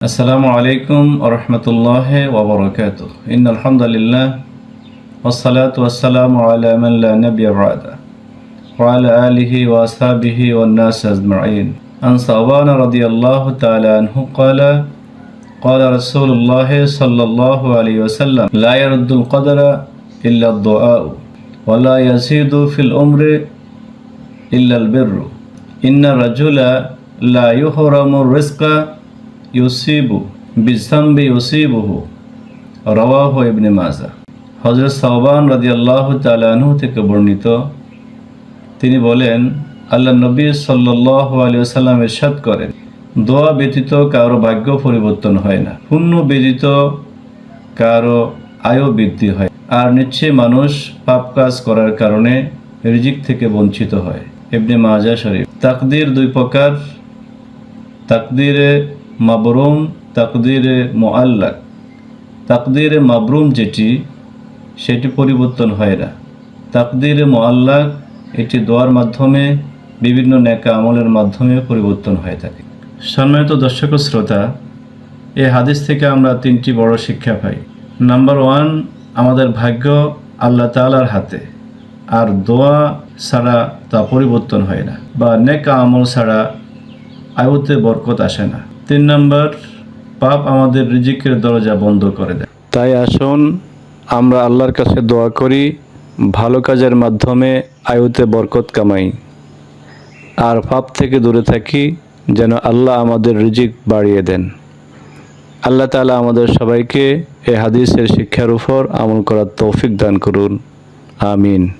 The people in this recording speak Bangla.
السلام عليكم ورحمة الله وبركاته. إن الحمد لله والصلاة والسلام على من لا نبي بعده وعلى آله وأصحابه والناس أجمعين. عن صوبان رضي الله تعالى عنه قال قال رسول الله صلى الله عليه وسلم لا يرد القدر إلا الدعاء ولا يزيد في الأمر إلا البر. إن الرجل لا يحرم الرزق ইউসিবু বিজাম্বি ইউসিবুহু। রওয়াহ ইবনে মাজা। হজরত সাহবান রাজি আল্লাহ তালাহু থেকে বর্ণিত, তিনি বলেন, আল্লাহ নবী সাল্লাহ আলী সাল্লাম ইরশাদ করেন, দোয়া ব্যতীত কারও ভাগ্য পরিবর্তন হয় না। পুণ্য ব্যতীত কারও আয়ু বৃদ্ধি হয়। আর নিশ্চয়ই মানুষ পাপ কাজ করার কারণে রিজিক থেকে বঞ্চিত হয়। ইবনে মাজা শরীফ। তাকদির দুই প্রকার। তাকদিরে মাবরুম তাকদিরে মোয়াল্লাক তাকদিরে মাবরুম যেটি, সেটি পরিবর্তন হয় না। তাকদিরে মোয়াল্লাক এটি দোয়ার মাধ্যমে, বিভিন্ন নেকা আমলের মাধ্যমে পরিবর্তন হয়ে থাকে। সম্মানিত দর্শক শ্রোতা এই হাদিস থেকে আমরা তিনটি বড় শিক্ষা পাই। নাম্বার ওয়ান, আমাদের ভাগ্য আল্লাহ তালার হাতে। আর দোয়া ছাড়া তা পরিবর্তন হয় না বা নেকা আমল ছাড়া আয়ুতে বরকত আসে না। তিন নম্বর, পাপ আমাদের রিজিকের দরজা বন্ধ করে দেয়। তাই আসুন, আমরা আল্লাহর কাছে দোয়া করি, ভালো কাজের মাধ্যমে আয়ুতে বরকত কামাই। আর পাপ থেকে দূরে থাকি, যেন আল্লাহ আমাদের রিজিক বাড়িয়ে দেন। আল্লাহ তালা আমাদের সবাইকে এ হাদিসের শিক্ষার উপর আমল করার তৌফিক দান করুন। আমিন।